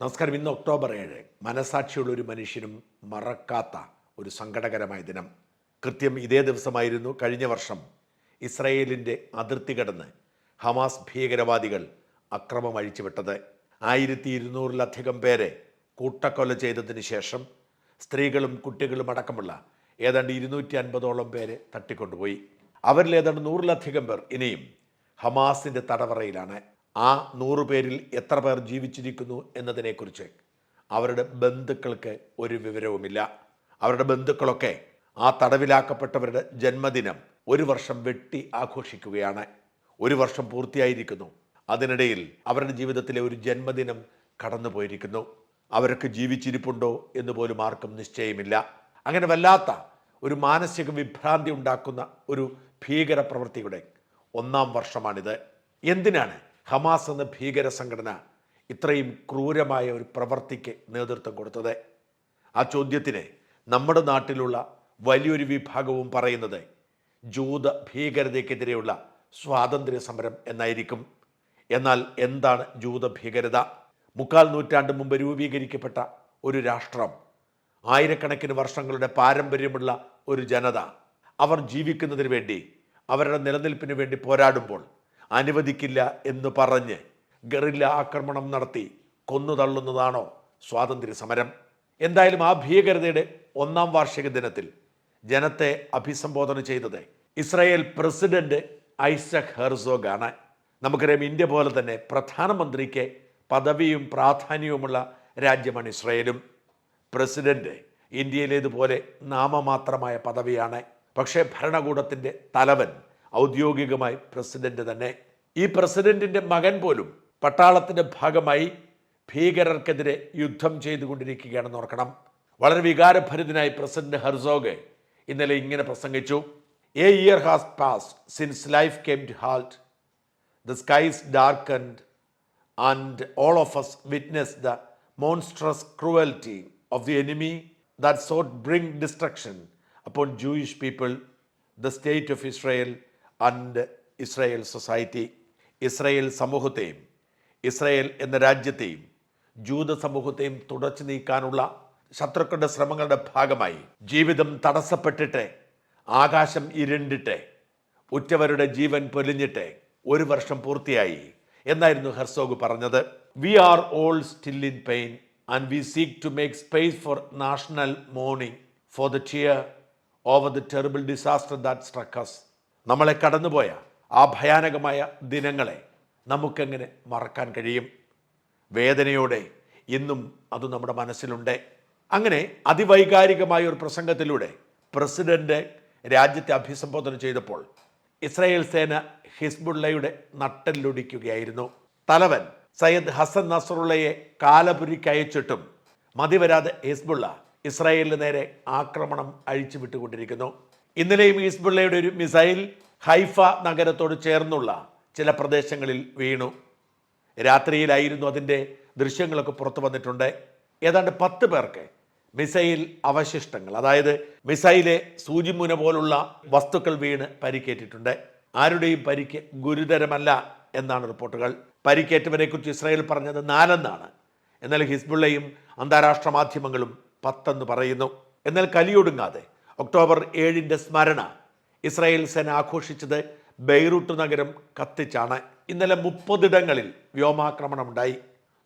നമസ്കാരം. ഇന്ന് ഒക്ടോബർ ഏഴ്. മനസാക്ഷിയുള്ള ഒരു മനുഷ്യനും മറക്കാത്ത ഒരു സങ്കടകരമായ ദിനം. കൃത്യം ഇതേ ദിവസമായിരുന്നു കഴിഞ്ഞ വർഷം ഇസ്രയേലിന്റെ അതിർത്തി കടന്ന് ഹമാസ് ഭീകരവാദികൾ അക്രമം അഴിച്ചുവിട്ടത്. ആയിരത്തി ഇരുന്നൂറിലധികം പേരെ കൂട്ടക്കൊല ചെയ്തതിന് ശേഷം സ്ത്രീകളും കുട്ടികളും അടക്കമുള്ള ഏതാണ്ട് ഇരുന്നൂറ്റി അൻപതോളം പേരെ തട്ടിക്കൊണ്ടുപോയി. അവരിൽ ഏതാണ്ട് നൂറിലധികം പേർ ഇനിയും ഹമാസിന്റെ തടവറയിലാണ്. ആ നൂറ് പേരിൽ എത്ര പേർ ജീവിച്ചിരിക്കുന്നു എന്നതിനെക്കുറിച്ച് അവരുടെ ബന്ധുക്കൾക്ക് ഒരു വിവരവുമില്ല. അവരുടെ ബന്ധുക്കളൊക്കെ ആ തടവിലാക്കപ്പെട്ടവരുടെ ജന്മദിനം ഒരു വർഷം വെട്ടി ആഘോഷിക്കുകയാണ്. ഒരു വർഷം പൂർത്തിയായിരിക്കുന്നു. അതിനിടയിൽ അവരുടെ ജീവിതത്തിലെ ഒരു ജന്മദിനം കടന്നു പോയിരിക്കുന്നു അവരൊക്കെ ജീവിച്ചിരിപ്പുണ്ടോ എന്ന് പോലും ആർക്കും നിശ്ചയമില്ല. അങ്ങനെ വല്ലാത്ത ഒരു മാനസിക വിഭ്രാന്തി ഉണ്ടാക്കുന്ന ഒരു ഭീകര പ്രവൃത്തിയുടെ ഒന്നാം വർഷമാണിത്. എന്തിനാണ് ഹമാസ് എന്ന ഭീകര സംഘടന ഇത്രയും ക്രൂരമായ ഒരു പ്രവൃത്തിക്ക് നേതൃത്വം കൊടുത്തത്. ആ ചോദ്യത്തിന് നമ്മുടെ നാട്ടിലുള്ള വലിയൊരു വിഭാഗവും പറയുന്നത് ജൂത ഭീകരതയ്ക്കെതിരെയുള്ള സ്വാതന്ത്ര്യ സമരം എന്നായിരിക്കും. എന്നാൽ എന്താണ് ജൂത ഭീകരത? മുക്കാൽ നൂറ്റാണ്ട് മുമ്പ് രൂപീകരിക്കപ്പെട്ട ഒരു രാഷ്ട്രം ആയിരക്കണക്കിന് വർഷങ്ങളുടെ പാരമ്പര്യമുള്ള ഒരു ജനത. അവർ ജീവിക്കുന്നതിന് വേണ്ടി അവരുടെ നിലനിൽപ്പിന് വേണ്ടി പോരാടുമ്പോൾ അനുവദിക്കില്ല എന്ന് പറഞ്ഞ് ഗറില്ല ആക്രമണം നടത്തി കൊന്നു തള്ളുന്നതാണോ സ്വാതന്ത്ര്യ സമരം എന്തായാലും ആ ഭീകരതയുടെ ഒന്നാം വാർഷിക ദിനത്തിൽ ജനത്തെ അഭിസംബോധന ചെയ്തത് ഇസ്രായേൽ പ്രസിഡന്റ് ഐസക് ഹെർസോഗ് ആണ് നമുക്കറിയാം ഇന്ത്യ പോലെ തന്നെ പ്രധാനമന്ത്രിക്ക് പദവിയും പ്രാധാന്യവുമുള്ള രാജ്യമാണ് ഇസ്രായേലും. പ്രസിഡന്റ് ഇന്ത്യയിലേതുപോലെ നാമമാത്രമായ പദവിയാണ്. പക്ഷേ ഭരണകൂടത്തിന്റെ തലവൻ ഔദ്യോഗികമായി പ്രസിഡന്റ് തന്നെ. ഈ പ്രസിഡന്റിന്റെ മകൻ പോലും പട്ടാളത്തിന്റെ ഭാഗമായി ഭീകരർക്കെതിരെ യുദ്ധം ചെയ്തുകൊണ്ടിരിക്കുകയാണെന്ന് ഓർക്കണം. വളരെ വികാരഭരിതനായി പ്രസിഡന്റ് ഹർസോഗ് ഇന്നലെ ഇങ്ങനെ പ്രസംഗിച്ചു. A year has pass since life came to halt the skies dark and and all of us witness the monstrous cruelty of the enemy that sought bring destruction upon Jewish people the state of Israel, and Israel society Israel സമൂഹത്തെയും Israel എന്ന രാജ്യത്തെയും ജൂത സമൂഹത്തെയും തുടച്ചു നീക്കാനുള്ള ശത്രുക്കളുടെ ശ്രമങ്ങളുടെ ഭാഗമായി ജീവിതം തടസ്സപ്പെട്ടിട്ട് ആകാശം ഇരുണ്ടിട്ട് ഉറ്റവരുടെ ജീവൻ പൊലിഞ്ഞിട്ട് ഒരു വർഷം പൂർത്തിയായി. എന്നായിരുന്നു ഹെർസോഗ് പറഞ്ഞത്. We are all still in pain and we seek to make space for national mourning for the tear over the terrible disaster that struck us നമ്മളെ കടന്നുപോയ ആ ഭയാനകമായ ദിനങ്ങളെ നമുക്കെങ്ങനെ മറക്കാൻ കഴിയും? വേദനയോടെ ഇന്നും അത് നമ്മുടെ മനസ്സിലുണ്ട്. അങ്ങനെ അതിവൈകാരികമായ ഒരു പ്രസംഗത്തിലൂടെ പ്രസിഡന്റ് രാജ്യത്തെ അഭിസംബോധന ചെയ്തപ്പോൾ ഇസ്രായേൽ സേന ഹിസ്ബുള്ളയുടെ നട്ടല്ലൊടിക്കുകയായിരുന്നു തലവൻ സയ്യദ് ഹസൻ നസറുള്ളയെ കാലപുരിക്ക് അയച്ചിട്ടും മതിവരാതെ ഹിസ്ബുള്ള ഇസ്രായേലിന് നേരെ ആക്രമണം അഴിച്ചു വിട്ടുകൊണ്ടിരിക്കുന്നു ഇന്നലെയും ഹിസ്ബുള്ളയുടെ ഒരു മിസൈൽ ഹൈഫ നഗരത്തോട് ചേർന്നുള്ള ചില പ്രദേശങ്ങളിൽ വീണു. രാത്രിയിലായിരുന്നു അതിന്റെ ദൃശ്യങ്ങളൊക്കെ പുറത്തു വന്നിട്ടുണ്ട്. ഏതാണ്ട് പത്ത് പേർക്ക് മിസൈൽ അവശിഷ്ടങ്ങൾ അതായത് മിസൈലെ സൂചിമുന പോലുള്ള വസ്തുക്കൾ വീണ് പരിക്കേറ്റിട്ടുണ്ട്. ആരുടെയും പരിക്ക് ഗുരുതരമല്ല എന്നാണ് റിപ്പോർട്ടുകൾ. പരിക്കേറ്റവരെക്കുറിച്ച് ഇസ്രായേൽ പറഞ്ഞത് നാലെന്നാണ്. എന്നാൽ ഹിസ്ബുള്ളയും അന്താരാഷ്ട്ര മാധ്യമങ്ങളും പത്തെന്ന് പറയുന്നു. എന്നാൽ കലിയൊടുങ്ങാതെ ഒക്ടോബർ ഏഴിന്റെ സ്മരണ. ഇസ്രായേൽ സേന ആഘോഷിച്ചത് ബെയ്റൂട്ട് നഗരം കത്തിച്ചാണ്. ഇന്നലെ മുപ്പതിടങ്ങളിൽ വ്യോമാക്രമണമുണ്ടായി.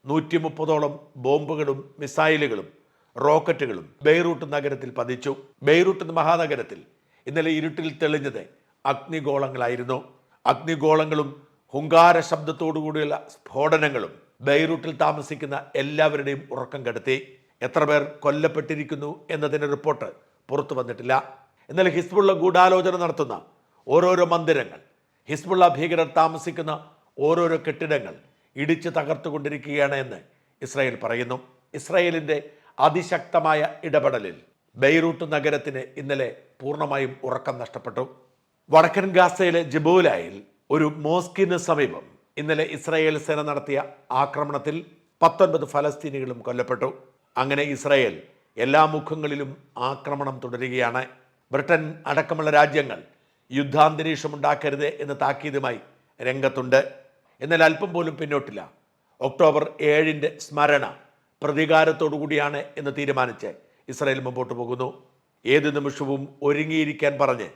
നൂറ്റി മുപ്പതോളം ബോംബുകളും മിസൈലുകളും റോക്കറ്റുകളും ബെയ്റൂട്ട് നഗരത്തിൽ പതിച്ചു. ബെയ്റൂട്ട് മഹാനഗരത്തിൽ ഇന്നലെ ഇരുട്ടിൽ തെളിഞ്ഞത് അഗ്നിഗോളങ്ങളായിരുന്നു. അഗ്നിഗോളങ്ങളും ഹുങ്കാര ശബ്ദത്തോടുകൂടിയുള്ള സ്ഫോടനങ്ങളും ബെയ്റൂട്ടിൽ താമസിക്കുന്ന എല്ലാവരുടെയും ഉറക്കം കെടുത്തി. എത്ര പേർ കൊല്ലപ്പെട്ടിരിക്കുന്നു എന്നതിന്റെ റിപ്പോർട്ട് പുറത്തു വന്നിട്ടില്ല. എന്നാൽ ഹിസ്ബുള്ള ഗൂഢാലോചന നടത്തുന്ന ഓരോരോ മന്ദിരങ്ങൾ ഹിസ്ബുള്ള ഭീകരർ താമസിക്കുന്ന ഓരോരോ കെട്ടിടങ്ങൾ ഇടിച്ച് തകർത്തുകൊണ്ടിരിക്കുകയാണ് എന്ന് ഇസ്രായേൽ പറയുന്നു. ഇസ്രായേലിന്റെ അതിശക്തമായ ഇടപെടലിൽ ബെയ്റൂട്ട് നഗരത്തിന് ഇന്നലെ പൂർണമായും ഉറക്കം നഷ്ടപ്പെട്ടു. വടക്കൻ ഗാസയിലെ ജബൂലായിൽ ഒരു മോസ്കിന് സമീപം ഇന്നലെ ഇസ്രായേൽ സേന നടത്തിയ ആക്രമണത്തിൽ പത്തൊൻപത് ഫലസ്തീനികളും കൊല്ലപ്പെട്ടു. അങ്ങനെ ഇസ്രായേൽ എല്ലാ മുഖങ്ങളിലും ആക്രമണം തുടരുകയാണ്. ബ്രിട്ടൻ അടക്കമുള്ള രാജ്യങ്ങൾ യുദ്ധാന്തരീക്ഷം ഉണ്ടാക്കരുത് എന്ന താക്കീതുമായി രംഗത്തുണ്ട്. എന്നാൽ അല്പം പോലും പിന്നോട്ടില്ല. ഒക്ടോബർ ഏഴിന്റെ സ്മരണ പ്രതികാരത്തോടു കൂടിയാണ് എന്ന് തീരുമാനിച്ച് ഇസ്രായേൽ മുമ്പോട്ട് പോകുന്നു. ഏത് നിമിഷവും ഒരുങ്ങിയിരിക്കാൻ പറഞ്ഞ്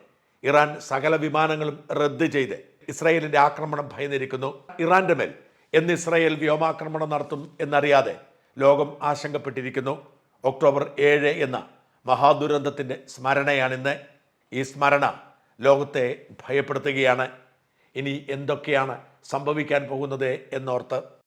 ഇറാൻ സകല വിമാനങ്ങളും റദ്ദ് ചെയ്ത് ഇസ്രായേലിന്റെ ആക്രമണം ഭയന്നിരിക്കുന്നു. ഇറാന്റെ മേൽ എന്ന് ഇസ്രായേൽ വ്യോമാക്രമണം നടത്തും എന്നറിയാതെ ലോകം ആശങ്കപ്പെട്ടിരിക്കുന്നു. ഒക്ടോബർ ഏഴ് എന്ന മഹാദുരന്തത്തിന്റെ സ്മരണയാണിന്ന് ഈ സ്മരണ. ലോകത്തെ ഭയപ്പെടുത്തുകയാണ്. ഇനി എന്തൊക്കെയാണ് സംഭവിക്കാൻ പോകുന്നത് എന്നോർത്ത്